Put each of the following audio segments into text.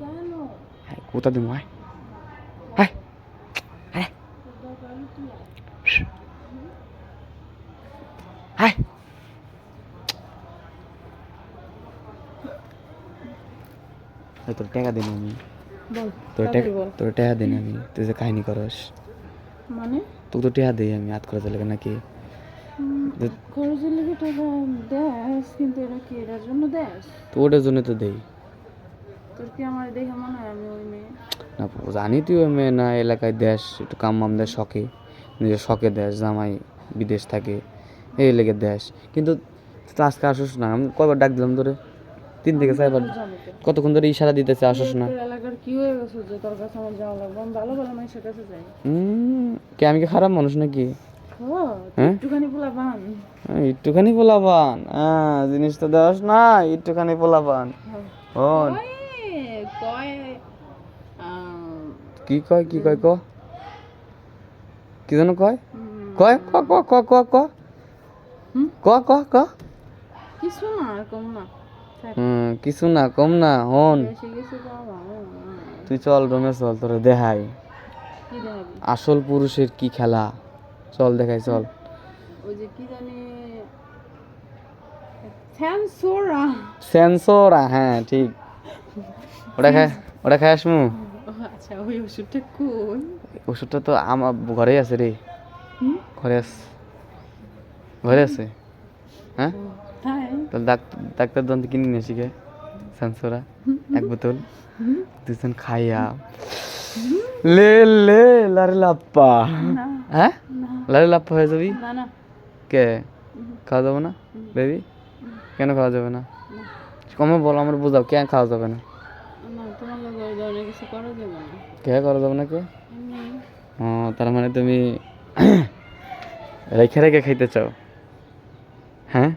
কেন? আয়, কোথা দিমু আয়। আয়। আয়। আয় তোর টাকা দিন আমি। তোর টাকা তোর টাকা দিন আমি। তুই যে কাহিনী করস। মানে? তোকে তো টাকা দিই আমি হাত করে চলে নাকি? খরচের লেগে টাকা দেস কিন্তু এটা কি এটার জন্য দেস তো ওটার জন্য তো দেই। তোর কি আমার দেখে মনে হয় আমি ওই মেয়ে? না জানি তুই ওই মেয়ে না এলাকায় দেশ একটু কাম মাম দেশ শখে। নিজের শখে দেশ জামাই বিদেশ থাকে এই লেগে দেশ। কিন্তু তুই আজকে আসোস না আমি কয়বার ডাক দিলাম তোরে? তিন থেকে চারবার। কতক্ষণ ধরে ইশারা দিতেছে আসোস না? এলাকার কি হয়ে গেছে যে তোর কাছে আমার যাওয়া লাগবে? আমি ভালো ভালো মানুষের কাছে যাই। কে আমি কি খারাপ মানুষ নাকি? হ্যাঁ? একটুখানি হ্যাঁ, একটুখানি পোলাপান। হ্যাঁ জিনিস তো দেওয়াস না একটুখানি পোলাপান। ও কয় কি কয় কি কয় ক? কি যেন কয়? কয় ক ক ক ক ক? হুম? ক ক ক? কিছু না কম না। হুম, কিছু না কম না হন। তুই চল রমে চল তোরে দেখাই। আসল পুরুষের কি খেলা? চল দেখাই চল। ওই যে কি জানি স্যামসোরা সেন্সরা হ্যাঁ ঠিক। ওটা খায় ওটা খাই আসমু। আচ্ছা ওই ওষুধটা কই ওষুধটা তো আমার ঘরেই আছে রে। ঘরে আছে ঘরে আছে। হ্যাঁ? তাহলে ডাক্তার দন্ত কিনে নিয়ে শিখে সেন্সরা এক বোতল। দুজন খাইয়া। লে লে লারে লাপ্পা। হ্যাঁ? লারে লাপ্পা হয়ে যাবি? কে? খাওয়া যাবে না? বেবি? কেন খাওয়া যাবে না। কমে বলো আমার বোঝাও কেন খাওয়া যাবে না? কে করা যাবে না। কে ও তার মানে তুমি রেখে রেখে খাইতে চাও? হ্যাঁ?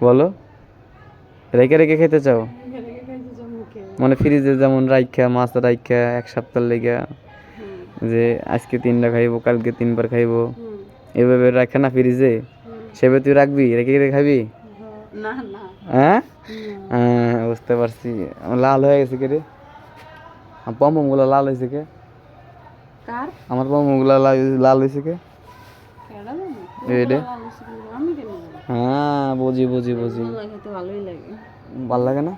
বলো। রেখে রেখে খেতে চাও? খাইতে মুখে। মানে ফ্রিজে যেমন রাইখা মাছ রাইখা এক সপ্তাহ লেগে যে আজকে তিনটা খাইবো কালকে তিনবার খাইবো এভাবে রাখে না ফ্রিজে সেভাবে তুই রাখবি? রেখে রেখে খাবি? না না। না। হ্যাঁ, বুঝতে পারছি। লাল হয়ে গেছে কে রে? আমার পম্পমগুলো লাল হয়েছে কে? কার? আমার পম্পমগুলো লাল হয়েছে কে? জানি? হ্যাঁ বুঝি বুঝি বুঝি। ভালো লাগে না?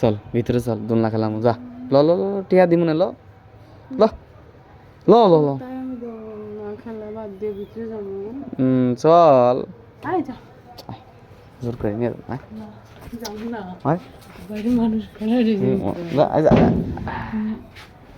চল ভিতরে চল দোলনা খেলাম যা। ল ল ল টিয়া দিব না ল। ল। ল ল ল। চল। জোর করে নিয়ে যাব, আয়,